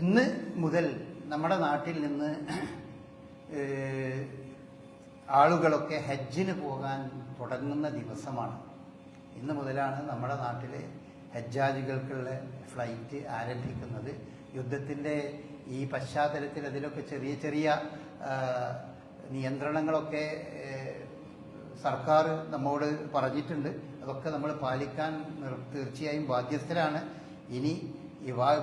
ഇന്ന് മുതൽ നമ്മുടെ നാട്ടിൽ നിന്ന് ആളുകളൊക്കെ ഹജ്ജിന് പോകാൻ തുടങ്ങുന്ന ദിവസമാണ്. ഇന്ന് മുതലാണ് നമ്മുടെ നാട്ടിലെ ഹജ്ജാജികൾക്കുള്ള ഫ്ലൈറ്റ് ആരംഭിക്കുന്നത്. യുദ്ധത്തിന്റെ ഈ പശ്ചാത്തലത്തിൽ അതിലൊക്കെ ചെറിയ ചെറിയ നിയന്ത്രണങ്ങളൊക്കെ സർക്കാർ നമ്മോട് പറഞ്ഞിട്ടുണ്ട്. അതൊക്കെ നമ്മൾ പാലിക്കാൻ തീർച്ചയായും ബാധ്യസ്ഥരാണ്. ഇനി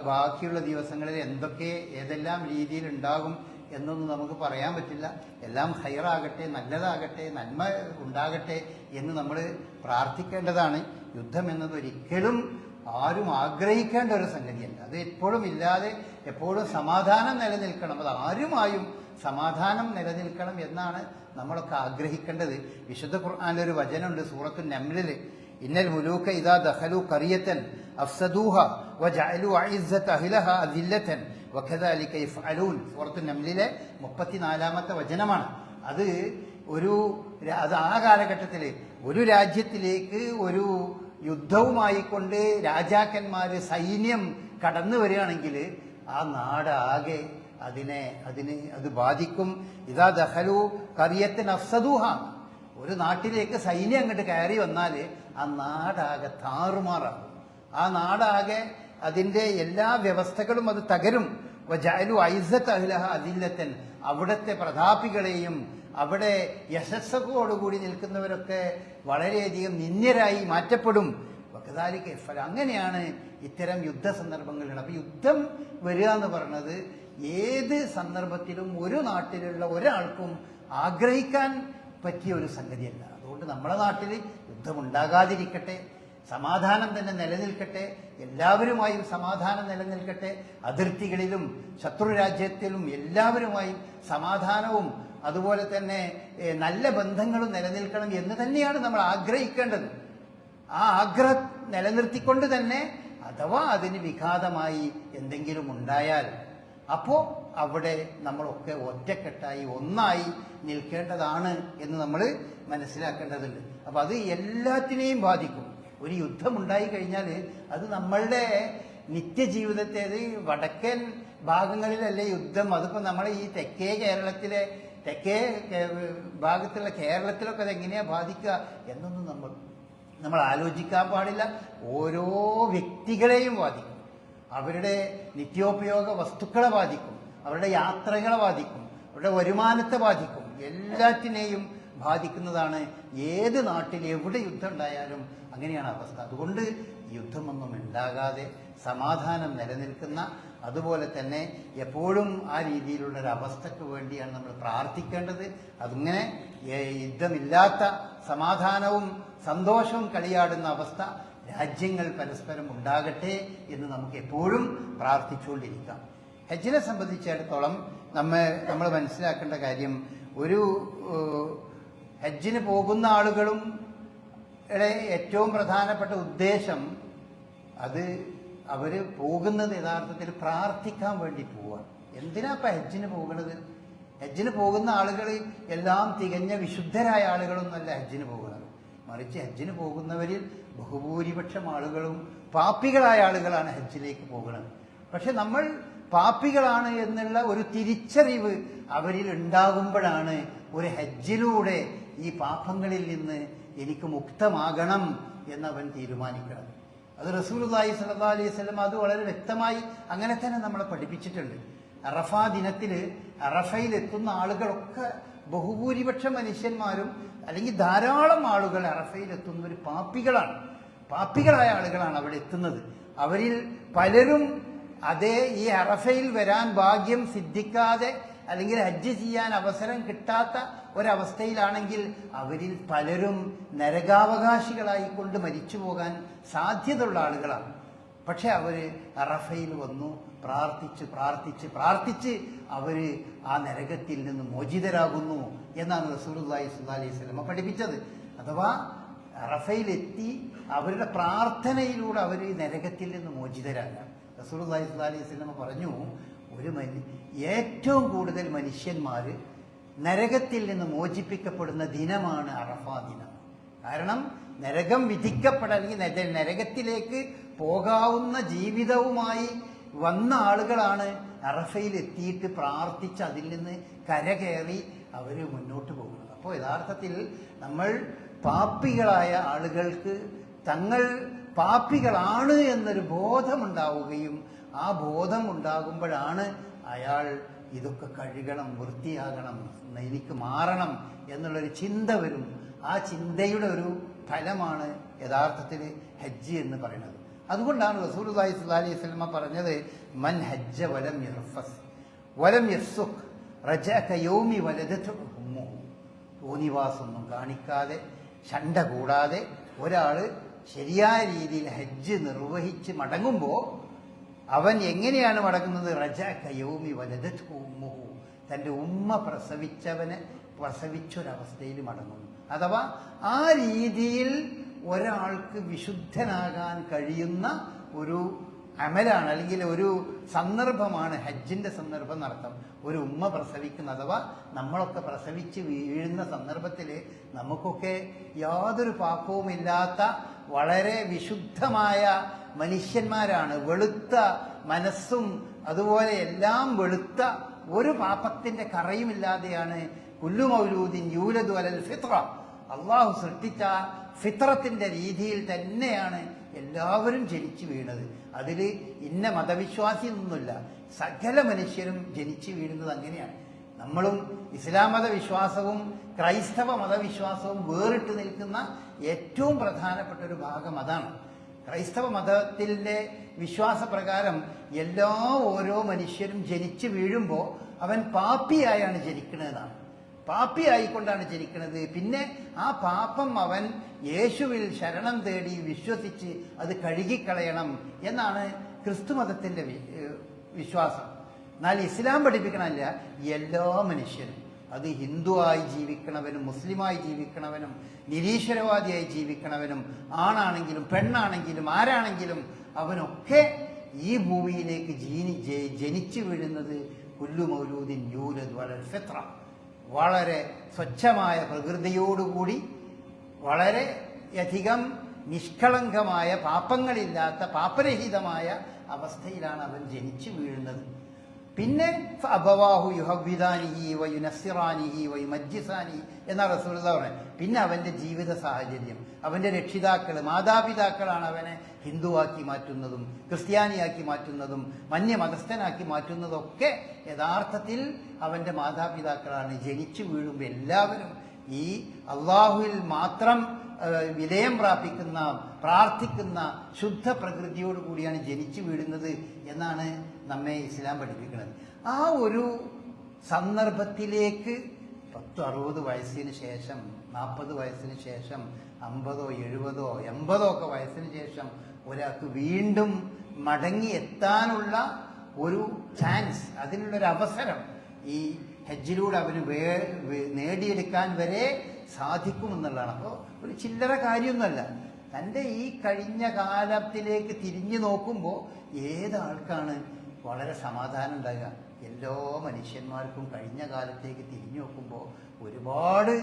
ബാക്കിയുള്ള ദിവസങ്ങളിൽ എന്തൊക്കെ ഏതെല്ലാം രീതിയിൽ ഉണ്ടാകും എന്നൊന്നും നമുക്ക് പറയാൻ പറ്റില്ല. എല്ലാം ഹൈറാകട്ടെ നല്ലതാകട്ടെ നന്മ ഉണ്ടാകട്ടെ എന്ന് നമ്മൾ പ്രാർത്ഥിക്കേണ്ടതാണ്. യുദ്ധം എന്നത് ഒരിക്കലും ആരും ആഗ്രഹിക്കേണ്ട ഒരു സംഗതിയല്ല. അത് എപ്പോഴും ഇല്ലാതെ എപ്പോഴും സമാധാനം നിലനിൽക്കണം. അത് ആരുമായും സമാധാനം നിലനിൽക്കണം എന്നാണ് നമ്മളൊക്കെ ആഗ്രഹിക്കേണ്ടത്. വിശുദ്ധ ഖുർആാനിലൊരു വചനമുണ്ട് സൂറത്തു നമ്ലിൽ ഇന്നൽ മുലൂക്ക ഇദാ ദഖലു ഖറിയത്തൻ അഫ്സദൂഹ വജഅലു അഇസ്സത അഹ്ലഹ അദില്ലത്തൻ വകദാലിക യഫ്അലൂൻ സൂറത്തു നംലിലെ 34ാമത്തെ വചനമാണ്. അത് ഒരു അത് ആ കാലഘട്ടത്തിൽ ഒരു രാജ്യത്തിലേക്ക് ഒരു യുദ്ധവുമായി കൊണ്ട് രാജാക്കന്മാര് സൈന്യം കടന്നു വരികയാണെങ്കിൽ ആ നാടാകെ അതിനെ അതിനെ അത് ബാധിക്കും. ഇതാ ദഹലു കറിയത്തിന് അഫ്സദൂഹ. ഒരു നാട്ടിലേക്ക് സൈന്യം അങ്ങോട്ട് കയറി വന്നാൽ ആ നാടാകെ താറുമാറാകും. ആ നാടാകെ അതിന്റെ എല്ലാ വ്യവസ്ഥകളും അത് തകരും. ജാലു ഐസത്ത് അഹ്ലഹ അതില്ലത്തൻ അവിടുത്തെ പ്രതാപികളെയും അവിടെ യശസ്സോടുകൂടി നിൽക്കുന്നവരൊക്കെ വളരെയധികം നിന്ദ്യരായി മാറ്റപ്പെടും. വക്കതാലിക്ക് ഫലം. അങ്ങനെയാണ് ഇത്തരം യുദ്ധ സന്ദർഭങ്ങളിൽ അപ്പൊ യുദ്ധം വരിക എന്ന് പറഞ്ഞത് ഏത് സന്ദർഭത്തിലും ഒരു നാട്ടിലുള്ള ഒരാൾക്കും ആഗ്രഹിക്കാൻ പറ്റിയ ഒരു സംഗതിയല്ല. അതുകൊണ്ട് നമ്മുടെ നാട്ടിൽ യുദ്ധമുണ്ടാകാതിരിക്കട്ടെ സമാധാനം തന്നെ നിലനിൽക്കട്ടെ എല്ലാവരുമായും സമാധാനം നിലനിൽക്കട്ടെ അതിർത്തികളിലും ശത്രു രാജ്യത്തിലും എല്ലാവരുമായും സമാധാനവും അതുപോലെ തന്നെ നല്ല ബന്ധങ്ങളും നിലനിൽക്കണം എന്ന് തന്നെയാണ് നമ്മൾ ആഗ്രഹിക്കേണ്ടത്. ആ ആഗ്രഹം നിലനിർത്തിക്കൊണ്ട് തന്നെ അഥവാ അതിന് വിഘാതമായി എന്തെങ്കിലും ഉണ്ടായാൽ അപ്പോൾ അവിടെ നമ്മളൊക്കെ ഒറ്റക്കെട്ടായി ഒന്നായി നിൽക്കേണ്ടതാണ് എന്ന് നമ്മൾ മനസ്സിലാക്കേണ്ടതുണ്ട്. അപ്പം അത് എല്ലാത്തിനെയും ബാധിക്കും. ഒരു യുദ്ധം ഉണ്ടായി കഴിഞ്ഞാൽ അത് നമ്മളുടെ നിത്യജീവിതത്തെ വടക്കൻ ഭാഗങ്ങളിലല്ലേ യുദ്ധം. അതിപ്പോൾ നമ്മളെ ഈ തെക്കേ കേരളത്തിലെ തെക്കേ ഭാഗത്തുള്ള കേരളത്തിലൊക്കെ അത് എങ്ങനെയാണ് ബാധിക്കുക എന്നൊന്നും നമ്മൾ നമ്മൾ ആലോചിക്കാൻ പാടില്ല. ഓരോ വ്യക്തികളെയും ബാധിക്കും. അവരുടെ നിത്യോപയോഗ വസ്തുക്കളെ ബാധിക്കും. അവരുടെ യാത്രകളെ ബാധിക്കും അവരുടെ വരുമാനത്തെ ബാധിക്കും എല്ലാറ്റിനെയും ബാധിക്കുന്നതാണ് ഏത് നാട്ടിൽ എവിടെ യുദ്ധം ഉണ്ടായാലും അങ്ങനെയാണ് അവസ്ഥ. അതുകൊണ്ട് യുദ്ധമൊന്നും ഉണ്ടാകാതെ സമാധാനം നിലനിൽക്കുന്ന അതുപോലെ തന്നെ എപ്പോഴും ആ രീതിയിലുള്ള ഒരു അവസ്ഥയ്ക്ക് വേണ്ടിയാണ് നമ്മൾ പ്രാർത്ഥിക്കേണ്ടത്. അതിങ്ങനെ യുദ്ധമില്ലാത്ത സമാധാനവും സന്തോഷവും കളിയാടുന്ന അവസ്ഥ രാജ്യങ്ങൾ പരസ്പരം ഉണ്ടാകട്ടെ എന്ന് നമുക്ക് എപ്പോഴും പ്രാർത്ഥിച്ചുകൊണ്ടിരിക്കാം. ഹജ്ജിനെ സംബന്ധിച്ചിടത്തോളം നമ്മൾ നമ്മൾ മനസ്സിലാക്കേണ്ട കാര്യം ഒരു ഹജ്ജിന് പോകുന്ന ആളുകളും ഏറ്റവും പ്രധാനപ്പെട്ട ഉദ്ദേശം അത് അവർ പോകുന്നത് യഥാർത്ഥത്തിൽ പ്രാർത്ഥിക്കാൻ വേണ്ടി പോവാണ്. എന്തിനാ ഇപ്പം ഹജ്ജിന് പോകുന്നത്? ഹജ്ജിന് പോകുന്ന ആളുകൾ എല്ലാം തികഞ്ഞ വിശുദ്ധരായ ആളുകളൊന്നുമല്ല ഹജ്ജിന് പോകുന്നത്. മറിച്ച് ഹജ്ജിന് പോകുന്നവരിൽ ബഹുഭൂരിപക്ഷം ആളുകളും പാപ്പികളായ ആളുകളാണ് ഹജ്ജിലേക്ക് പോകുന്നത്. പക്ഷെ നമ്മൾ പാപ്പികളാണ് എന്നുള്ള ഒരു തിരിച്ചറിവ് അവരിൽ ഉണ്ടാകുമ്പോഴാണ് ഒരു ഹജ്ജിലൂടെ ഈ പാപങ്ങളിൽ നിന്ന് എനിക്ക് മുക്തമാകണം എന്നവൻ തീരുമാനിക്കണം അത് റസൂലുള്ളാഹി സല്ലാ അലൈഹി വസല്ലം അത് വളരെ വ്യക്തമായി അങ്ങനെ തന്നെ നമ്മളെ പഠിപ്പിച്ചിട്ടുണ്ട്. അറഫ ദിനത്തിൽ അറഫയിൽ എത്തുന്ന ആളുകളൊക്കെ ബഹുഭൂരിപക്ഷം മനുഷ്യന്മാരും അല്ലെങ്കിൽ ധാരാളം ആളുകൾ അറഫയിൽ എത്തുന്നവർ പാപ്പികളാണ് പാപ്പികളായ ആളുകളാണ് അവിടെ എത്തുന്നത്. അവരിൽ പലരും അതേ ഈ അറഫയിൽ വരാൻ ഭാഗ്യം സിദ്ധിക്കാതെ അല്ലെങ്കിൽ ഹജ്ജ് ചെയ്യാൻ അവസരം കിട്ടാത്ത ഒരവസ്ഥയിലാണെങ്കിൽ അവരിൽ പലരും നരകാവകാശികളായി കൊണ്ട് മരിച്ചു പോകാൻ സാധ്യതയുള്ള ആളുകളാണ്. പക്ഷെ അവർ അറഫയിൽ വന്നു പ്രാർത്ഥിച്ച് പ്രാർത്ഥിച്ച് പ്രാർത്ഥിച്ച് അവർ ആ നരകത്തിൽ നിന്ന് മോചിതരാകുന്നു എന്നാണ് റസൂലുള്ളാഹി സുല്ലാ അലൈഹി സ്വലമ പഠിപ്പിച്ചത്. അഥവാ അറഫയിലെത്തി അവരുടെ പ്രാർത്ഥനയിലൂടെ അവർ നരകത്തിൽ നിന്ന് മോചിതരാകാം. സ്വല്ലല്ലാഹി അലൈഹി പറഞ്ഞു ഒരു മനു ഏറ്റവും കൂടുതൽ മനുഷ്യന്മാർ നരകത്തിൽ നിന്ന് മോചിപ്പിക്കപ്പെടുന്ന ദിനമാണ് അറഫാ ദിനം. കാരണം നരകം വിധിക്കപ്പെട അല്ലെങ്കിൽ നരകത്തിലേക്ക് പോകാവുന്ന ജീവിതവുമായി വന്ന ആളുകളാണ് അറഫയിൽ എത്തിയിട്ട് പ്രാർത്ഥിച്ച് അതിൽ നിന്ന് കരകയറി അവർ മുന്നോട്ട് പോകുന്നത്. അപ്പോൾ യഥാർത്ഥത്തിൽ നമ്മൾ പാപ്പികളായ ആളുകൾക്ക് തങ്ങൾ പാപ്പികളാണ് എന്നൊരു ബോധമുണ്ടാവുകയും ആ ബോധം ഉണ്ടാകുമ്പോഴാണ് അയാൾ ഇതൊക്കെ കഴുകണം വൃത്തിയാകണം എനിക്ക് മാറണം എന്നുള്ളൊരു ചിന്ത വരും. ആ ചിന്തയുടെ ഒരു ഫലമാണ് യഥാർത്ഥത്തിൽ ഹജ്ജ് എന്ന് പറയുന്നത്. അതുകൊണ്ടാണ് റസൂലി സ്വല്ലല്ലാഹി അലൈഹി സ്വലമ പറഞ്ഞത് മൻ ഹജ്ജ വലം യർഫസ് വലം യഫ്സുഖ് വലദതു ഉമ്മുഹു തോന്നിവാസൊന്നും കാണിക്കാതെ ശണ്ട കൂടാതെ ഒരാൾ ശരിയായ രീതിയിൽ ഹജ്ജ് നിർവഹിച്ച് മടങ്ങുമ്പോൾ അവൻ എങ്ങനെയാണ് മടങ്ങുന്നത്? റജ കയോമി വലതത് ഉമ്മുഹു. തന്റെ ഉമ്മ പ്രസവിച്ചവനെ പ്രസവിച്ചൊരവസ്ഥയിൽ മടങ്ങുന്നു. അഥവാ ആ രീതിയിൽ ഒരാൾക്ക് വിശുദ്ധനാകാൻ കഴിയുന്ന ഒരു അമലാണ് അല്ലെങ്കിൽ ഒരു സന്ദർഭമാണ് ഹജ്ജിന്റെ സന്ദർഭം നടത്തം ഒരു ഉമ്മ പ്രസവിക്കുന്ന അഥവാ നമ്മളൊക്കെ പ്രസവിച്ച് വീഴുന്ന സന്ദർഭത്തിൽ നമുക്കൊക്കെ യാതൊരു പാപവുമില്ലാത്ത വളരെ വിശുദ്ധമായ മനുഷ്യന്മാരാണ്. വെളുത്ത മനസ്സും അതുപോലെ എല്ലാം വെളുത്ത ഒരു പാപത്തിന്റെ കറയുമില്ലാതെയാണ് കുല്ലു മൗലൂദിൻ യൂലദു അലൽ ഫിത്ര. അള്ളാഹു സൃഷ്ടിച്ച ഫിത്രത്തിന്റെ രീതിയിൽ തന്നെയാണ് എല്ലാവരും ജനിച്ചു വീണത്. അതിൽ ഇന്ന മതവിശ്വാസി എന്നൊന്നുമില്ല സകല മനുഷ്യരും ജനിച്ചു വീഴുന്നത് അങ്ങനെയാണ്. നമ്മളും ഇസ്ലാം മതവിശ്വാസവും ക്രൈസ്തവ മതവിശ്വാസവും വേറിട്ട് നിൽക്കുന്ന ഏറ്റവും പ്രധാനപ്പെട്ട ഒരു ഭാഗം അതാണ്. ക്രൈസ്തവ മതത്തിന്റെ വിശ്വാസപ്രകാരം എല്ലാ ഓരോ മനുഷ്യരും ജനിച്ചു വീഴുമ്പോൾ അവൻ പാപ്പിയായാണ് ജനിക്കുന്നതെന്നാണ് പാപ്പി ആയിക്കൊണ്ടാണ് ജനിക്കുന്നത് പിന്നെ ആ പാപം അവൻ യേശുവിൽ ശരണം തേടി വിശ്വസിച്ച് അത് കഴുകിക്കളയണം എന്നാണ് ക്രിസ്തു മതത്തിന്റെ വിശ്വാസം. എന്നാൽ ഇസ്ലാം പഠിപ്പിക്കണമല്ല എല്ലാ മനുഷ്യരും. അത് ഹിന്ദുവായി ജീവിക്കണവനും മുസ്ലിമായി ജീവിക്കണവനും നിരീശ്വരവാദിയായി ജീവിക്കണവനും ആണാണെങ്കിലും പെണ്ണാണെങ്കിലും ആരാണെങ്കിലും അവനൊക്കെ ഈ ഭൂമിയിലേക്ക് ജീനി ജനിച്ചു വീഴുന്നത് കുല്ലു മൗലൂദിൻ യൂലദ് വലൽ വളരെ സ്വച്ഛമായ പ്രകൃതിയോടുകൂടി വളരെ അധികം നിഷ്കളങ്കമായ പാപങ്ങളില്ലാത്ത പാപരഹിതമായ അവസ്ഥയിലാണ് അവൻ ജനിച്ചു വീഴുന്നത്. പിന്നെ അബവാഹു യുഹബിദാനിഹി വയുനസിറാനിഹി വയുമജ്ജിസാനി എന്ന റസൂലത പറഞ്ഞത്. പിന്നെ അവന്റെ ജീവിത സാഹചര്യം. അവന്റെ രക്ഷിതാക്കൾ മാതാപിതാക്കളാണ് അവനെ ഹിന്ദുവാക്കി മാറ്റുന്നതും ക്രിസ്ത്യാനിയാക്കി മാറ്റുന്നതും മന്യമതസ്ഥനാക്കി മാറ്റുന്നതൊക്കെ യഥാർത്ഥത്തിൽ അവന്റെ മാതാപിതാക്കളാണ്. ജനിച്ചു വീഴുമ്പോൾ എല്ലാവരും ഈ അള്ളാഹുവിൽ മാത്രം വിലയം പ്രാപിക്കുന്ന പ്രാർത്ഥിക്കുന്ന ശുദ്ധ പ്രകൃതിയോട് കൂടിയാണ് ജനിച്ചു വീഴുന്നത് എന്നാണ് നമ്മെ ഇസ്ലാം പഠിപ്പിക്കുന്നത്. ആ ഒരു സന്ദർഭത്തിലേക്ക് പത്ത് അറുപത് വയസ്സിന് ശേഷം നാൽപ്പത് വയസ്സിന് ശേഷം അമ്പതോ എഴുപതോ എൺപതോ ഒക്കെ വയസ്സിന് ശേഷം ഒരാൾക്ക് വീണ്ടും മടങ്ങി എത്താനുള്ള ഒരു ചാൻസ് അതിനുള്ളൊരു അവസരം ഈ ഹജ്ജിലൂടെ അവന് നേടിയെടുക്കാൻ വരെ സാധിക്കുമെന്നുള്ളതാണ് അപ്പോൾ ഒരു ചില്ലറ കാര്യമൊന്നുമല്ല. തന്റെ ഈ കഴിഞ്ഞ കാലത്തിലേക്ക് തിരിഞ്ഞു നോക്കുമ്പോൾ ഏതാൾക്കാണ് വളരെ സമാധാനം ഉണ്ടാകുക എല്ലാ മനുഷ്യന്മാർക്കും കഴിഞ്ഞ കാലത്തേക്ക് തിരിഞ്ഞു നോക്കുമ്പോൾ ഒരുപാട്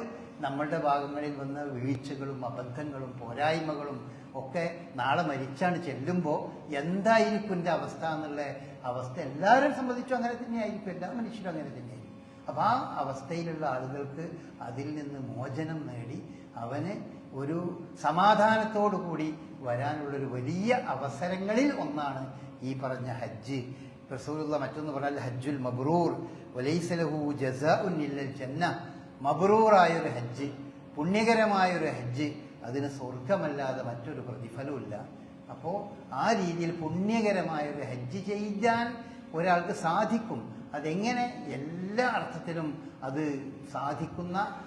നമ്മളുടെ ഭാഗങ്ങളിൽ വന്ന വീഴ്ചകളും അബദ്ധങ്ങളും പോരായ്മകളും ഒക്കെ നാളെ മരിച്ചാണ് ചെല്ലുമ്പോൾ എന്തായിരിക്കും എന്റെ അവസ്ഥ എന്നുള്ള അവസ്ഥ എല്ലാവരും സംബന്ധിച്ചും അങ്ങനെ തന്നെയായിരിക്കും. എല്ലാ മനുഷ്യരും അങ്ങനെ തന്നെയായിരിക്കും. അപ്പം ആ അവസ്ഥയിലുള്ള ആളുകൾക്ക് അതിൽ നിന്ന് മോചനം നേടി അവന് ഒരു സമാധാനത്തോടു കൂടി വരാനുള്ളൊരു വലിയ അവസരങ്ങളിൽ ഒന്നാണ് ഈ പറഞ്ഞ ഹജ്ജ്. റസൂലുള്ള മറ്റൊന്ന് പറഞ്ഞാൽ ഹജ്ജുൽ മബ്രൂർ. വലൈസലഹു ജസാഉൻ ഇല്ലൽ ജന്ന. മബ്രൂറായൊരു ഹജ്ജ് പുണ്യകരമായൊരു ഹജ്ജ് അതിന് സ്വർഗമല്ലാതെ മറ്റൊരു പ്രതിഫലമില്ല അപ്പോൾ ആ രീതിയിൽ പുണ്യകരമായ ഒരു ഹജ്ജ് ചെയ്യാൻ ഒരാൾക്ക് സാധിക്കും. അതെങ്ങനെ? എല്ലാ അർത്ഥത്തിലും അത് സാധിക്കുന്ന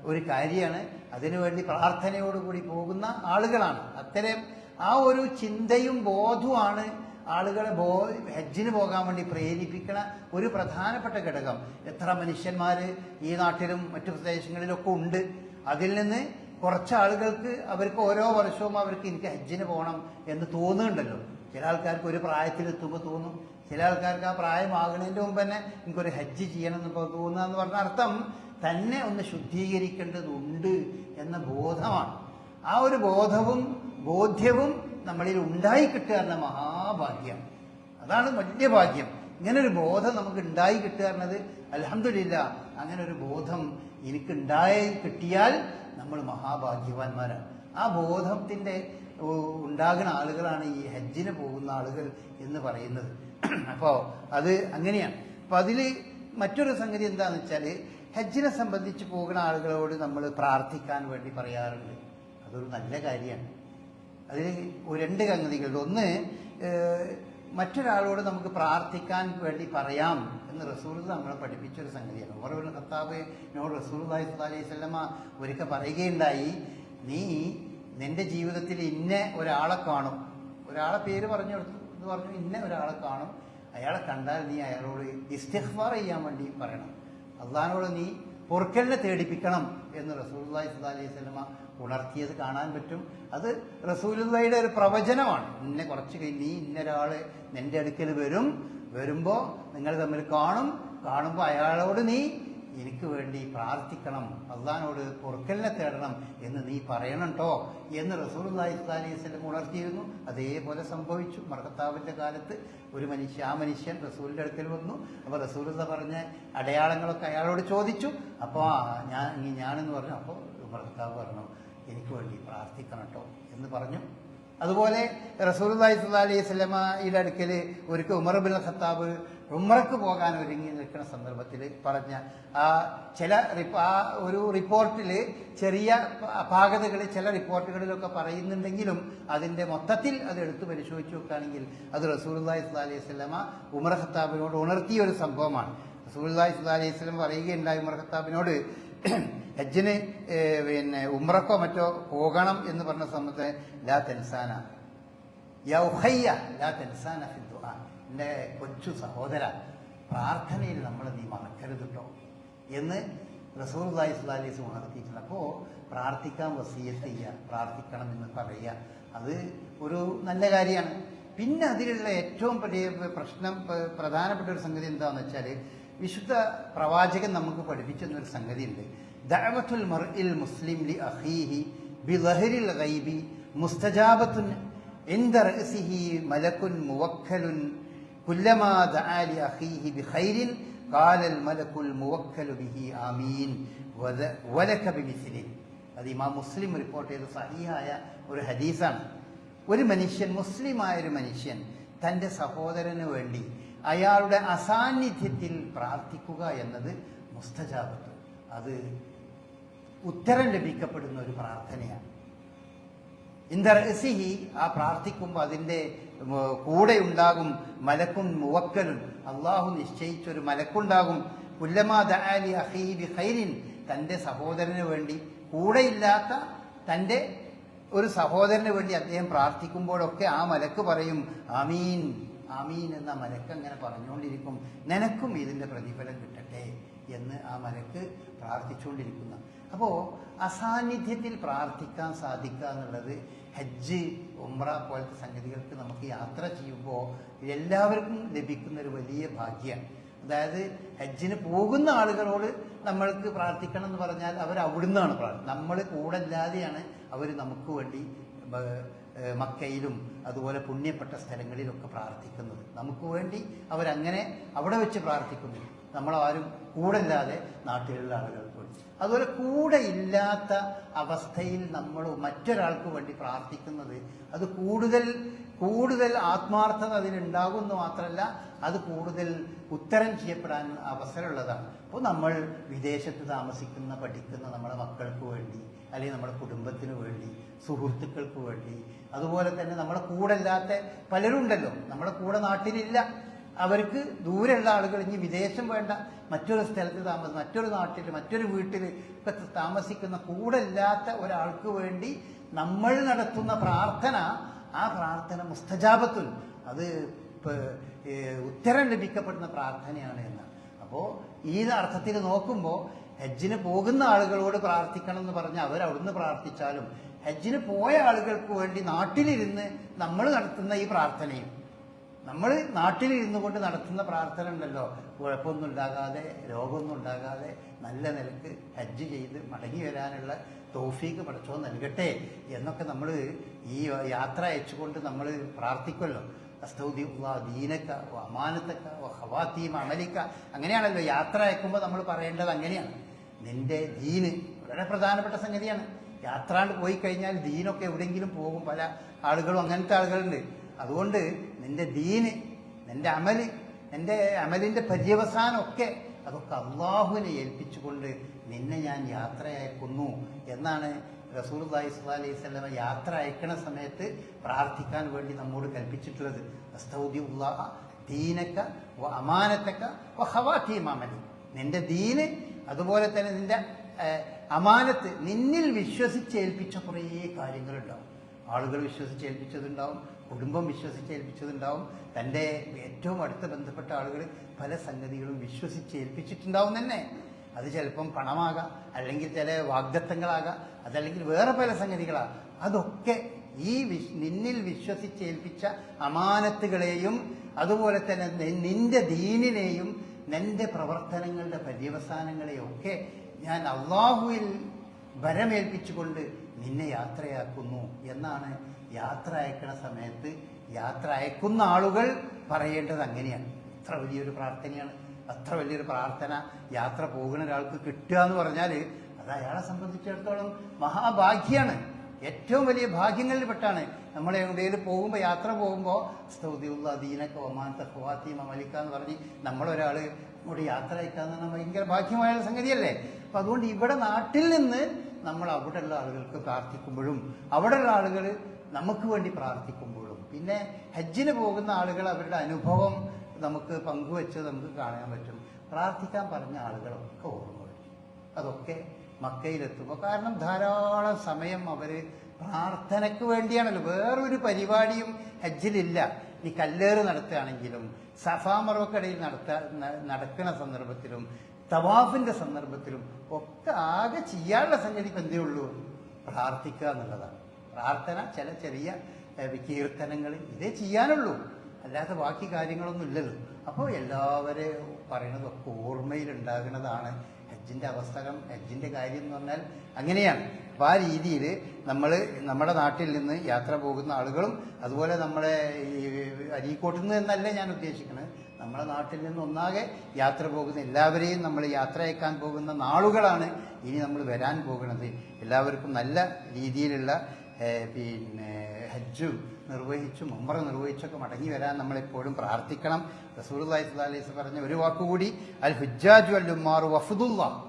ഒരു കാര്യമാണ്. അതിനുവേണ്ടി പ്രാർത്ഥനയോടുകൂടി പോകുന്ന ആളുകളാണ്. അത്തരം ആ ഒരു ചിന്തയും ബോധവുമാണ് ആളുകളെ ബോ ഹജ്ജിന് പോകാൻ വേണ്ടി പ്രേരിപ്പിക്കണ ഒരു പ്രധാനപ്പെട്ട ഘടകം. എത്ര മനുഷ്യന്മാർ ഈ നാട്ടിലും മറ്റു പ്രദേശങ്ങളിലൊക്കെ ഉണ്ട്. അതിൽ നിന്ന് കുറച്ച് ആളുകൾക്ക് അവർക്ക് ഓരോ വർഷവും അവർക്ക് എനിക്ക് ഹജ്ജിന് പോകണം എന്ന് തോന്നുന്നുണ്ടല്ലോ. ചില ആൾക്കാർക്ക് ഒരു പ്രായത്തിലെത്തുമ്പോൾ തോന്നും. ചില ആൾക്കാർക്ക് ആ പ്രായമാകുന്നതിന്റെ മുമ്പ് തന്നെ എനിക്കൊരു ഹജ്ജ് ചെയ്യണം എന്ന് തോന്നുക എന്ന് പറഞ്ഞ അർത്ഥം തന്നെ ഒന്ന് ശുദ്ധീകരിക്കേണ്ടതുണ്ട് എന്ന ബോധമാണ്. ആ ഒരു ബോധവും ബോധ്യവും നമ്മളിൽ ഉണ്ടായി കിട്ടുക എന്ന മഹാഭാഗ്യം. അതാണ് വലിയ ഭാഗ്യം. ഇങ്ങനെ ഒരു ബോധം നമുക്ക് ഉണ്ടായി കിട്ടുക എന്നത് അലഹമില്ല അങ്ങനെ ഒരു ബോധം എനിക്ക് ഉണ്ടായി കിട്ടിയാൽ നമ്മൾ മഹാഭാഗ്യവാന്മാരാണ്. ആ ബോധത്തിന്റെ ഉണ്ടാകുന്ന ആളുകളാണ് ഈ ഹജ്ജിന് പോകുന്ന ആളുകൾ എന്ന് പറയുന്നത്. അപ്പോൾ അത് അങ്ങനെയാണ്. അപ്പൊ അതിൽ മറ്റൊരു സംഗതി എന്താണെന്ന് വെച്ചാൽ ഹജ്ജിനെ സംബന്ധിച്ച് പോകുന്ന ആളുകളോട് നമ്മൾ പ്രാർത്ഥിക്കാൻ വേണ്ടി പറയാറുണ്ട്. അതൊരു നല്ല കാര്യമാണ്. അതിൽ രണ്ട് സംഗതികളുണ്ട്. ഒന്ന് മറ്റൊരാളോട് നമുക്ക് പ്രാർത്ഥിക്കാൻ വേണ്ടി പറയാം എന്ന് റസൂൽ നമ്മളെ പഠിപ്പിച്ചൊരു സംഗതിയാണ്. ഓരോ കർത്താവ് നോട് റസൂൽ അലൈഹി സ്വല്ലമ ഒരിക്കൽ പറയുകയുണ്ടായി നീ നിന്റെ ജീവിതത്തിൽ ഇന്ന ഒരാളെ കാണും. ഒരാളെ പേര് പറഞ്ഞു എന്ന് പറഞ്ഞു ഇന്ന ഒരാളെ കാണും. അയാളെ കണ്ടാൽ നീ അയാളോട് ഇസ്തിഗ്ഫാർ ചെയ്യാൻ വേണ്ടി പറയണം. അള്ളഹാനോട് നീ പൊറുക്കലിനെ തേടിപ്പിക്കണം എന്ന് റസൂലുള്ളാഹി സ്വല്ലല്ലാഹി അലൈഹി സ്വലമ ഉണർത്തിയത് കാണാൻ പറ്റും. അത് റസൂലുള്ളയുടെ ഒരു പ്രവചനമാണ്. ഇന്നെ കുറച്ച് കഴിഞ്ഞ് നീ ഇന്നൊരാൾ നിന്റെ അടുക്കൽ വരും. വരുമ്പോൾ നിങ്ങൾ തമ്മിൽ കാണും. കാണുമ്പോൾ അയാളോട് നീ എനിക്ക് വേണ്ടി പ്രാർത്ഥിക്കണം അള്ളഹാനോട് പൊറുക്കലിനെ തേടണം എന്ന് നീ പറയണം കേട്ടോ എന്ന് സ്വല്ലല്ലാഹി അലൈഹി വസ്ലം ഉണർത്തിയിരുന്നു. അതേപോലെ സംഭവിച്ചു. മർഹത്താവിന്റെ കാലത്ത് ഒരു മനുഷ്യ ആ മനുഷ്യൻ റസൂലിന്റെ അടുക്കൽ വന്നു. അപ്പോൾ റസൂലുള്ള പറഞ്ഞ അടയാളങ്ങളൊക്കെ അയാളോട് ചോദിച്ചു. അപ്പോൾ ഞാൻ ഞാനെന്ന് പറഞ്ഞു. അപ്പോൾ മർഹത്താവ് പറഞ്ഞു എനിക്ക് വേണ്ടി പ്രാർത്ഥിക്കണം കേട്ടോ എന്ന് പറഞ്ഞു. അതുപോലെ റസൂലുള്ളാഹി സ്വല്ലല്ലാഹി അലൈഹി സ്വലമയുടെ അടുക്കൽ ഒരിക്കൽ ഉമർ ബിൻ ഖത്താബ് ഉമ്രക്ക് പോകാൻ ഒരുങ്ങി നിൽക്കുന്ന സന്ദർഭത്തിൽ പറഞ്ഞ ആ ചില ആ ഒരു റിപ്പോർട്ടിൽ ചെറിയ പാകതകൾ ചില റിപ്പോർട്ടുകളിലൊക്കെ പറയുന്നുണ്ടെങ്കിലും അതിന്റെ മൊത്തത്തിൽ അത് എടുത്തു പരിശോധിച്ച് നോക്കുകയാണെങ്കിൽ അത് റസൂലുള്ളാഹി സ്വല്ലല്ലാഹി അലൈഹി വസല്ലമ ഉമർ ഖത്താബിനോട് ഉണർത്തിയ ഒരു സംഭവമാണ്. റസൂലുള്ളാഹി സ്വല്ലല്ലാഹി അലൈഹി വസല്ലം പറയുകയുണ്ടായി ഉമർ ഖത്താബിനോട് ഹജ്ജിന് പിന്നെ ഉമ്രക്കോ മറ്റോ പോകണം എന്ന് പറഞ്ഞ സമയത്ത് ലാ തെൻസാന ലാ തെൻസാന ഫി ദുആ. എന്റെ കൊച്ചു സഹോദര പ്രാർത്ഥനയിൽ നമ്മൾ നീ മറക്കരുത് കേട്ടോ എന്ന് റസൂർ അലൈഹി സ്വലാലിസ് ഉണർത്തിയിട്ടുണ്ട്. അപ്പോൾ പ്രാർത്ഥിക്കാൻ വസീയത്ത് ചെയ്യുക പ്രാർത്ഥിക്കണം എന്ന് പറയുക. അത് ഒരു നല്ല കാര്യമാണ്. പിന്നെ അതിലുള്ള ഏറ്റവും വലിയ പ്രശ്നം പ്രധാനപ്പെട്ട ഒരു സംഗതി എന്താണെന്ന് വെച്ചാൽ വിശുദ്ധ പ്രവാചകൻ നമുക്ക് പഠിപ്പിച്ചെന്ന ഒരു സംഗതി ഉണ്ട്. ദഅവത്തുൽ മർഇൽ മുസ്ലിം ലി അഹീഹി ബി ലഹരിൽ ഗൈബി മുസ്തജാബത്തുൻ ഇന്ദ റഅസിഹി മലക്കുൻ മുവക്കലുൻ അത് ഇമാം മുസ്ലിം റിപ്പോർട്ട് ചെയ്ത സഹിയായ ഒരു ഹദീസാണ്. ഒരു മനുഷ്യൻ മുസ്ലിമായ ഒരു മനുഷ്യൻ തന്റെ സഹോദരന് വേണ്ടി അയാളുടെ അസാന്നിധ്യത്തിൽ പ്രാർത്ഥിക്കുക എന്നത് മുസ്തജാബത്ത്. അത് ഉത്തരം ലഭിക്കപ്പെടുന്ന ഒരു പ്രാർത്ഥനയാണ്. ഇന്ദർസിഹി ആ പ്രാർത്ഥിക്കുമ്പോൾ അതിന്റെ കൂടെ ഉണ്ടാകും മലക്കും മുവക്കലും. അള്ളാഹു നിശ്ചയിച്ചൊരു മലക്കുണ്ടാകും. കുല്ലമാ ദഅലി അഹീബി ബി ഖൈരിൻ. തന്റെ സഹോദരന് വേണ്ടി കൂടെയില്ലാത്ത തന്റെ ഒരു സഹോദരന് വേണ്ടി അദ്ദേഹം പ്രാർത്ഥിക്കുമ്പോഴൊക്കെ ആ മലക്ക് പറയും അമീൻ അമീൻ എന്ന മലക്ക് അങ്ങനെ പറഞ്ഞുകൊണ്ടിരിക്കും. നിനക്കും ഇതിന്റെ പ്രതിഫലം കിട്ടട്ടെ. എന്ന് ആ മലക്ക് പ്രാർത്ഥിച്ചുകൊണ്ടിരിക്കുന്ന. അപ്പോൾ അസാന്നിധ്യത്തിൽ പ്രാർത്ഥിക്കാൻ സാധിക്കുക എന്നുള്ളത് ഹജ്ജ് ഉംറ പോലത്തെ സംഗതികൾക്ക് നമുക്ക് യാത്ര ചെയ്യുമ്പോൾ എല്ലാവർക്കും ലഭിക്കുന്ന ഒരു വലിയ ഭാഗ്യമാണ് അതായത് ഹജ്ജിന് പോകുന്ന ആളുകളോട് നമ്മൾക്ക് പ്രാർത്ഥിക്കണം എന്ന് പറഞ്ഞാൽ അവർ അവിടുന്നാണ് പ്രാർത്ഥന നമ്മൾ കൂടെ ഇല്ലാതെയാണ് അവർ നമുക്ക് വേണ്ടി മക്കയിലും അതുപോലെ പുണ്യപ്പെട്ട സ്ഥലങ്ങളിലൊക്കെ പ്രാർത്ഥിക്കുന്നത്. നമുക്ക് വേണ്ടി അവരങ്ങനെ അവിടെ വെച്ച് പ്രാർത്ഥിക്കുന്നു നമ്മളാരും കൂടെ ഇല്ലാതെ നാട്ടിലുള്ള ആളുകൾക്ക് വേണ്ടി. അതുപോലെ കൂടെ ഇല്ലാത്ത അവസ്ഥയിൽ നമ്മൾ മറ്റൊരാൾക്ക് വേണ്ടി പ്രാർത്ഥിക്കുന്നത് അത് കൂടുതൽ കൂടുതൽ ആത്മാർത്ഥത അതിനുണ്ടാകുമെന്ന് മാത്രമല്ല അത് കൂടുതൽ ഉത്തരം ചെയ്യപ്പെടാൻ അവസരമുള്ളതാണ്. അപ്പോൾ നമ്മൾ വിദേശത്ത് താമസിക്കുന്ന പഠിക്കുന്ന നമ്മുടെ മക്കൾക്ക് വേണ്ടി അല്ലെങ്കിൽ നമ്മുടെ കുടുംബത്തിന് വേണ്ടി സുഹൃത്തുക്കൾക്ക് വേണ്ടി അതുപോലെ തന്നെ നമ്മുടെ കൂടെ ഇല്ലാത്ത പലരുണ്ടല്ലോ. നമ്മുടെ കൂടെ നാട്ടിലില്ല. അവർക്ക് ദൂരെയുള്ള ആളുകൾ ഇനി വിദേശം വേണ്ട മറ്റൊരു സ്ഥലത്ത് താമസം മറ്റൊരു നാട്ടിൽ മറ്റൊരു വീട്ടിൽ ഒക്കെ താമസിക്കുന്ന കൂടല്ലാത്ത ഒരാൾക്ക് വേണ്ടി നമ്മൾ നടത്തുന്ന പ്രാർത്ഥന ആ പ്രാർത്ഥന മുസ്തജാബത്തുൽ. അത് ഉത്തരം ലഭിക്കപ്പെടുന്ന പ്രാർത്ഥനയാണ് എന്ന്. അപ്പോൾ ഈ അർത്ഥത്തിൽ നോക്കുമ്പോൾ ഹജ്ജിന് പോകുന്ന ആളുകളോട് പ്രാർത്ഥിക്കണം എന്ന് പറഞ്ഞാൽ അവർ പ്രാർത്ഥിച്ചാലും ഹജ്ജിന് പോയ ആളുകൾക്ക് വേണ്ടി നാട്ടിലിരുന്ന് നമ്മൾ നടത്തുന്ന ഈ പ്രാർത്ഥനയും. നമ്മൾ നാട്ടിലിരുന്നു കൊണ്ട് നടത്തുന്ന പ്രാർത്ഥന ഉണ്ടല്ലോ കുഴപ്പമൊന്നും ഉണ്ടാകാതെ രോഗമൊന്നും ഉണ്ടാകാതെ നല്ല നിലയ്ക്ക് ഹജ്ജ് ചെയ്ത് മടങ്ങി വരാനുള്ള തോഫീക്ക് പഠിച്ചോ നൽകട്ടെ എന്നൊക്കെ നമ്മൾ ഈ യാത്ര അയച്ചുകൊണ്ട് നമ്മൾ പ്രാർത്ഥിക്കുമല്ലോ. അസ്തൗദിഉല്ലാ ദീനക്ക അമാനത്തക്ക ഹവാത്തീം അമലിക്ക. അങ്ങനെയാണല്ലോ യാത്ര അയക്കുമ്പോൾ നമ്മൾ പറയേണ്ടത് അങ്ങനെയാണ്. നിന്റെ ദീന് വളരെ പ്രധാനപ്പെട്ട സംഗതിയാണ്. യാത്രാണ്ട് പോയി കഴിഞ്ഞാൽ ദീനൊക്കെ എവിടെയെങ്കിലും പോകും. പല ആളുകളും അങ്ങനത്തെ ആളുകളുണ്ട്. അതുകൊണ്ട് നിന്റെ ദീന് നിന്റെ അമൽ നിന്റെ അമലിന്റെ പര്യവസാനമൊക്കെ അതൊക്കെ അള്ളാഹുവിനെ ഏൽപ്പിച്ചുകൊണ്ട് നിന്നെ ഞാൻ യാത്ര അയക്കുന്നു എന്നാണ് റസൂൽ അള്ളാഹി അലൈഹി സ്വലമ യാത്ര അയക്കണ സമയത്ത് പ്രാർത്ഥിക്കാൻ വേണ്ടി നമ്മോട് കൽപ്പിച്ചിട്ടുള്ളത്. അസ്തൗദി വ അമാനത്തക്ക വ നിന്റെ ദീന് അതുപോലെ തന്നെ നിന്റെ അമാനത്ത് നിന്നിൽ വിശ്വസിച്ച് വിശ്വസിച്ചേൽപ്പിച്ച കുറേ കാര്യങ്ങളുണ്ടാവും. ആളുകൾ വിശ്വസിച്ചേൽപ്പിച്ചതുണ്ടാവും കുടുംബം വിശ്വസിച്ചേൽപ്പിച്ചതുണ്ടാവും. തന്റെ ഏറ്റവും അടുത്ത ബന്ധപ്പെട്ട ആളുകൾ പല സംഗതികളും വിശ്വസിച്ചേൽപ്പിച്ചിട്ടുണ്ടാവും തന്നെ. അത് ചിലപ്പം പണമാകാം അല്ലെങ്കിൽ ചില വാഗ്ദത്തങ്ങളാകാം അതല്ലെങ്കിൽ വേറെ പല സംഗതികളാകാം. അതൊക്കെ ഈ വിശ് നിന്നിൽ വിശ്വസിച്ചേൽപ്പിച്ച അമാനത്തുകളെയും അതുപോലെ തന്നെ നിന്റെ ദീനിനെയും നിന്റെ പ്രവർത്തനങ്ങളുടെ പര്യവസാനങ്ങളെയും ഒക്കെ ഞാൻ അള്ളാഹുവിൽ ഭരമേൽപ്പിച്ചുകൊണ്ട് നിന്നെ യാത്രയാക്കുന്നു എന്നാണ് യാത്ര അയക്കണ സമയത്ത് യാത്ര അയക്കുന്ന ആളുകൾ പറയേണ്ടത് അങ്ങനെയാണ്. അത്ര വലിയൊരു പ്രാർത്ഥനയാണ്. അത്ര വലിയൊരു പ്രാർത്ഥന യാത്ര പോകുന്ന ഒരാൾക്ക് കിട്ടുക എന്ന് പറഞ്ഞാൽ അത് അയാളെ സംബന്ധിച്ചിടത്തോളം മഹാഭാഗ്യാണ്. ഏറ്റവും വലിയ ഭാഗ്യങ്ങളിൽപ്പെട്ടാണ് നമ്മൾ എവിടെയെങ്കിലും പോകുമ്പോൾ യാത്ര പോകുമ്പോൾ സ്തൗദിയുള്ള ദീനൊക്കെ ഒമാനത്തെ ഹുവാത്തി മമലിക്ക എന്ന് പറഞ്ഞ് നമ്മളൊരാൾ ഇങ്ങോട്ട് യാത്ര അയക്കാന്ന് പറഞ്ഞാൽ ഭയങ്കര ഭാഗ്യമായ സംഗതിയല്ലേ? അപ്പം അതുകൊണ്ട് ഇവിടെ നാട്ടിൽ നിന്ന് നമ്മൾ അവിടെയുള്ള ആളുകൾക്ക് പ്രാർത്ഥിക്കുമ്പോഴും അവിടെയുള്ള ആളുകൾ നമുക്ക് വേണ്ടി പ്രാർത്ഥിക്കുമ്പോഴും. പിന്നെ ഹജ്ജിന് പോകുന്ന ആളുകൾ അവരുടെ അനുഭവം നമുക്ക് പങ്കുവെച്ച് നമുക്ക് കാണാൻ പറ്റും. പ്രാർത്ഥിക്കാൻ പറഞ്ഞ ആളുകളൊക്കെ ഓർമ്മ വരും. അതൊക്കെ മക്കയിലെത്തുമ്പോൾ കാരണം ധാരാളം സമയം അവർ പ്രാർത്ഥനയ്ക്ക് വേണ്ടിയാണല്ലോ. വേറൊരു പരിപാടിയും ഹജ്ജിലില്ല. ഈ കല്ലേറ് നടത്തുകയാണെങ്കിലും സഫാ മറവക്കടയിൽ നടത്ത നടക്കുന്ന സന്ദർഭത്തിലും തവാഫിന്റെ സന്ദർഭത്തിലും ഒക്കെ ആകെ ചെയ്യാനുള്ള സംഗതി എന്തേ ഉള്ളൂ? പ്രാർത്ഥിക്കുക എന്നുള്ളതാണ്. പ്രാർത്ഥന ചില ചെറിയ വികീർത്തനങ്ങൾ കീർത്തനങ്ങൾ ഇതേ ചെയ്യാനുള്ളൂ. അല്ലാതെ ബാക്കി കാര്യങ്ങളൊന്നും ഇല്ലല്ലോ. അപ്പോൾ എല്ലാവരെയും പറയണതൊക്കെ ഓർമ്മയിലുണ്ടാകുന്നതാണ്. ഹജ്ജിന്റെ അവസരം ഹജ്ജിന്റെ കാര്യം എന്ന് പറഞ്ഞാൽ അങ്ങനെയാണ്. അപ്പോൾ ആ രീതിയിൽ നമ്മൾ നമ്മുടെ നാട്ടിൽ നിന്ന് യാത്ര പോകുന്ന ആളുകളും അതുപോലെ നമ്മളെ ഈ അരീക്കോട്ടിൽ നിന്ന് എന്നല്ല ഞാൻ ഉദ്ദേശിക്കുന്നത്. നമ്മുടെ നാട്ടിൽ നിന്ന് ഒന്നാകെ യാത്ര പോകുന്ന എല്ലാവരെയും നമ്മൾ യാത്ര അയക്കാൻ പോകുന്ന നാളുകളാണ് ഇനി നമ്മൾ വരാൻ പോകുന്നത്. എല്ലാവർക്കും നല്ല രീതിയിലുള്ള പിന്നെ ഹജ്ജും നിർവഹിച്ചും മുമ്പറ നിർവഹിച്ചൊക്കെ മടങ്ങി വരാൻ നമ്മളെപ്പോഴും പ്രാർത്ഥിക്കണം. റസൂൽ അലൈഹി പറഞ്ഞ ഒരു വാക്കുകൂടി അൽ ഹുജാജു അൽ ഉമ്മാറു വഫുദുള്ള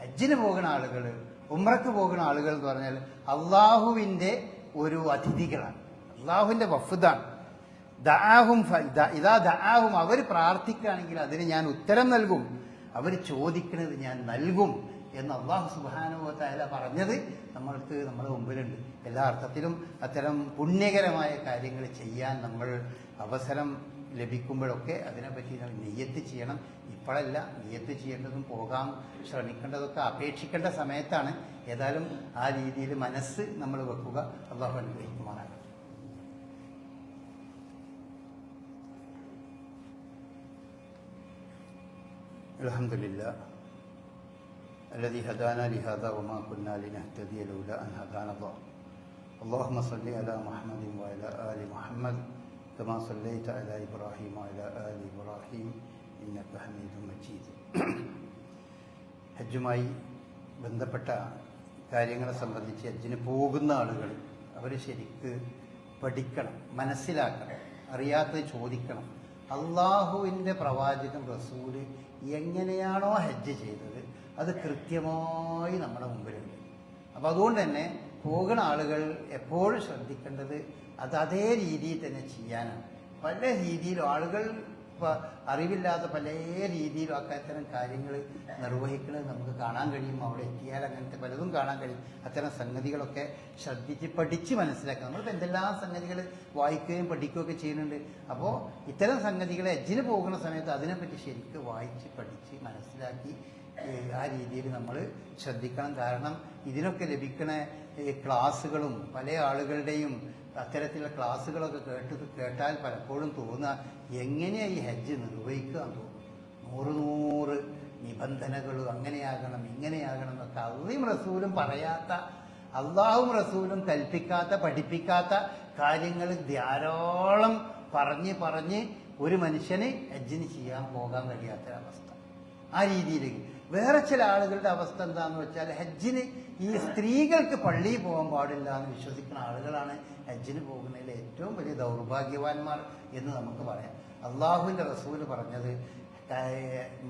ഹജ്ജിന് പോകുന്ന ആളുകൾ ഉമ്രക്ക് പോകുന്ന ആളുകൾ എന്ന് പറഞ്ഞാൽ അള്ളാഹുവിന്റെ ഒരു അതിഥികളാണ്. അള്ളാഹുവിന്റെ വഫുദാണ്. ദാഹും ഇതാ ദാഹും അവർ പ്രാർത്ഥിക്കുകയാണെങ്കിൽ അതിന് ഞാൻ ഉത്തരം നൽകും. അവർ ചോദിക്കുന്നത് ഞാൻ നൽകും. എന്ന് അള്ളാഹു സുബാനുഭവത്തായ പറഞ്ഞത് നമ്മൾക്ക് നമ്മുടെ മുമ്പിലുണ്ട് എല്ലാ അർത്ഥത്തിലും അത്തരം പുണ്യകരമായ കാര്യങ്ങൾ ചെയ്യാൻ നമ്മൾ അവസരം ലഭിക്കുമ്പോഴൊക്കെ അതിനെപ്പറ്റി നമ്മൾ നെയ്യത്ത് ചെയ്യണം ഇപ്പോഴല്ല നെയ്യത്ത് ചെയ്യേണ്ടതും പോകാൻ ശ്രമിക്കേണ്ടതൊക്കെ അപേക്ഷിക്കേണ്ട സമയത്താണ് ഏതായാലും ആ രീതിയിൽ മനസ്സ് നമ്മൾ വെക്കുക അള്ളാഹു അനുഗ്രഹിക്കുമാറാണ് الحمد لله الذي هدانا لهذا وما كنا لنهتدي لولا أن هدانا الله اللهم صل على محمد وعلى آل محمد كما صليت على إبراهيم وعلى آل إبراهيم إنك حميد مجيد ഹജ്ജുമായി ബന്ധപ്പെട്ട കാര്യങ്ങളെ സംബന്ധിച്ച് ഹജ്ജിന് പോകുന്ന ആളുകൾ അവർ ശരിക്ക് പഠിക്കണം മനസ്സിലാക്കണം അറിയാത്തത് ചോദിക്കണം അള്ളാഹുവിൻ്റെ പ്രവാചകൻ റസൂല് എങ്ങനെയാണോ ഹജ്ജ് ചെയ്തത് അത് കൃത്യമായി നമ്മുടെ മുമ്പിലുണ്ട്. അപ്പോൾ അതുകൊണ്ട് തന്നെ പോകുന്ന ആളുകൾ എപ്പോഴും ശ്രദ്ധിക്കേണ്ടത് അത് അതേ രീതിയിൽ തന്നെ ചെയ്യാനാണ്. പല രീതിയിലും ആളുകൾ അറിവില്ലാത്ത പല രീതിയിലും അത്തരം കാര്യങ്ങൾ നിർവഹിക്കുന്നത് നമുക്ക് കാണാൻ കഴിയും. അവിടെ എത്തിയാൽ അങ്ങനത്തെ പലതും കാണാൻ കഴിയും. അത്തരം സംഗതികളൊക്കെ ശ്രദ്ധിച്ച് പഠിച്ച് മനസ്സിലാക്കുക നമ്മളിപ്പോൾ എന്തെല്ലാം സംഗതികൾ വായിക്കുകയും പഠിക്കുകയൊക്കെ ചെയ്യുന്നുണ്ട്. അപ്പോൾ ഇത്തരം സംഗതികളെ എജ്ജിന് പോകുന്ന സമയത്ത് അതിനെപ്പറ്റി ശരിക്കും വായിച്ച് പഠിച്ച് മനസ്സിലാക്കി ആ രീതിയിൽ നമ്മൾ ശ്രദ്ധിക്കണം. കാരണം ഇതിനൊക്കെ ലഭിക്കുന്ന ക്ലാസ്സുകളും പല ആളുകളുടെയും അത്തരത്തിലുള്ള ക്ലാസ്സുകളൊക്കെ കേട്ട് കേട്ടാൽ പലപ്പോഴും തോന്നുക എങ്ങനെയാണ് ഈ ഹജ്ജ് നിർവഹിക്കുക എന്ന് തോന്നും. നൂറ് നൂറ് നിബന്ധനകളും അങ്ങനെയാകണം ഇങ്ങനെയാകണം എന്നൊക്കെ അള്ളയും റസൂലും പറയാത്ത അള്ളാഹും റസൂലും കൽപ്പിക്കാത്ത പഠിപ്പിക്കാത്ത കാര്യങ്ങൾ ധാരാളം പറഞ്ഞ് പറഞ്ഞ് ഒരു മനുഷ്യന് ഹജ്ജിന് ചെയ്യാൻ പോകാൻ കഴിയാത്തൊരവസ്ഥ. ആ രീതിയിലേക്ക്. വേറെ ചില ആളുകളുടെ അവസ്ഥ എന്താന്ന് വെച്ചാൽ ഹജ്ജിന് ഈ സ്ത്രീകൾക്ക് പള്ളിയിൽ പോകാൻ പാടില്ല എന്ന് വിശ്വസിക്കുന്ന ആളുകളാണ് ഹജ്ജിന് പോകുന്നതിൽ ഏറ്റവും വലിയ ദൗർഭാഗ്യവാന്മാർ എന്ന് നമുക്ക് പറയാം. അള്ളാഹുവിന്റെ റസൂൽ പറഞ്ഞത്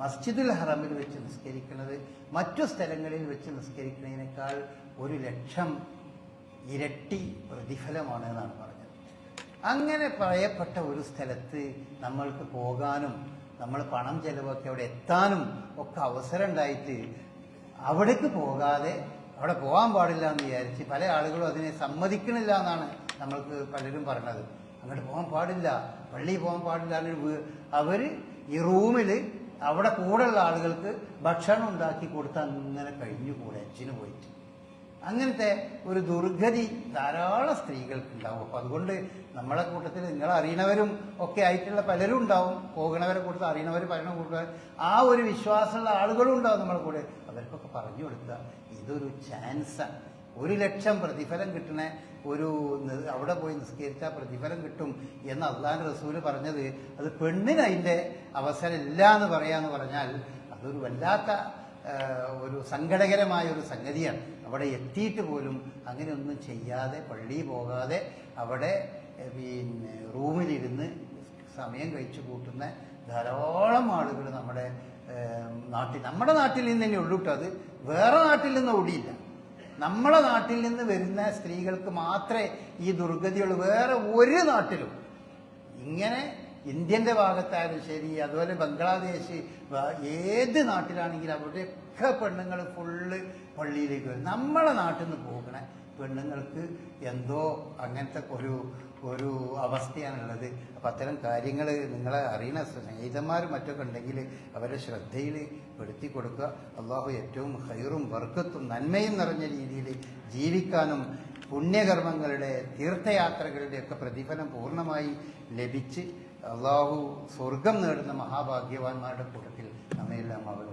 മസ്ജിദുൽ ഹറമിൽ വെച്ച് നിസ്കരിക്കുന്നത് മറ്റു സ്ഥലങ്ങളിൽ വെച്ച് നിസ്കരിക്കുന്നതിനേക്കാൾ ഒരു ലക്ഷം ഇരട്ടി പ്രതിഫലമാണ് എന്നാണ് പറഞ്ഞത്. അങ്ങനെ പറയപ്പെട്ട ഒരു സ്ഥലത്ത് നമ്മൾക്ക് പോകാനും നമ്മൾ പണം ചെലവൊക്കെ അവിടെ എത്താനും ഒക്കെ അവസരം ഉണ്ടായിട്ട് അവിടേക്ക് പോകാതെ അവിടെ പോകാൻ പാടില്ല എന്ന് വിചാരിച്ച് പല ആളുകളും അതിനെ സമ്മതിക്കണില്ല എന്നാണ് നമ്മൾക്ക് പലരും പറഞ്ഞത്. അങ്ങോട്ട് പോകാൻ പാടില്ല പള്ളിയിൽ പോകാൻ പാടില്ല എന്നൊരു അവർ ഈ റൂമിൽ അവിടെ കൂടെയുള്ള ആളുകൾക്ക് ഭക്ഷണം ഉണ്ടാക്കി കൊടുത്ത് അങ്ങനെ കഴിഞ്ഞു കൂടെ അച്ഛന് പോയിട്ട്. അങ്ങനത്തെ ഒരു ദുർഗതി ധാരാളം സ്ത്രീകൾക്ക് ഉണ്ടാവും അപ്പൊ അതുകൊണ്ട് നമ്മളെ കൂട്ടത്തിൽ നിങ്ങൾ അറിയണവരും ഒക്കെ ആയിട്ടുള്ള പലരും ഉണ്ടാവും. പോകണവരെ കൂട്ടത്തിൽ അറിയണവർ പലരും കൂട്ടുക ആ ഒരു വിശ്വാസമുള്ള ആളുകളും ഉണ്ടാവും നമ്മളെ കൂടെ. അവർക്കൊക്കെ പറഞ്ഞു കൊടുക്കുക ഇതൊരു ചാൻസാണ് ഒരു ലക്ഷം പ്രതിഫലം കിട്ടണ ഒരു അവിടെ പോയി നിസ്കരിച്ചാൽ പ്രതിഫലം കിട്ടും എന്ന് അള്ളാൻ റസൂൽ പറഞ്ഞത് അത് പെണ്ണിന് അതിന്റെ അവസരം ഇല്ല എന്ന് പറയാന്ന് പറഞ്ഞാൽ അതൊരു വല്ലാത്ത ഒരു സങ്കടകരമായ ഒരു സംഗതിയാണ്. അവിടെ എത്തിയിട്ട് പോലും അങ്ങനെയൊന്നും ചെയ്യാതെ പള്ളി പോകാതെ അവിടെ പിന്നെ റൂമിലിരുന്ന് സമയം കഴിച്ചു കൂട്ടുന്ന ധാരാളം ആളുകൾ നമ്മുടെ നാട്ടിൽ നമ്മുടെ നാട്ടിൽ നിന്ന് തന്നെ ഉള്ളൂ അത്. വേറെ നാട്ടിൽ നിന്ന് ഓടിയില്ല നമ്മളെ നാട്ടിൽ നിന്ന് വരുന്ന സ്ത്രീകൾക്ക് മാത്രമേ ഈ ദുർഗതിയുള്ളൂ വേറെ ഒരു നാട്ടിലും ഇങ്ങനെ ഇന്ത്യന്റെ ഭാഗത്തായാലും ശരി അതുപോലെ ബംഗ്ലാദേശ് ഏത് നാട്ടിലാണെങ്കിലും അവരുടെയൊക്കെ പെണ്ണുങ്ങൾ ഫുള്ള് പള്ളിയിലേക്ക് വരും. നമ്മളെ നാട്ടിൽ നിന്ന് പോകണ പെണ്ണുങ്ങൾക്ക് എന്തോ അങ്ങനത്തെ ഒരു ഒരു അവസ്ഥയാണുള്ളത്. അപ്പം അത്തരം കാര്യങ്ങൾ നിങ്ങളെ അറിയുന്ന സ്നേഹിതന്മാരും മറ്റൊക്കെ ഉണ്ടെങ്കിൽ അവരെ ശ്രദ്ധയിൽ പെടുത്തി കൊടുക്കുക. അള്ളാഹു ഏറ്റവും ഹൈറും വർക്കത്തും നന്മയും നിറഞ്ഞ രീതിയിൽ ജീവിക്കാനും പുണ്യകർമ്മങ്ങളുടെ തീർത്ഥയാത്രകളുടെയൊക്കെ പ്രതിഫലം പൂർണമായി ലഭിച്ച് അള്ളാഹു സ്വർഗം നേടുന്ന മഹാഭാഗ്യവാന്മാരുടെ കൂട്ടത്തിൽ നമ്മയെല്ലാം അവർ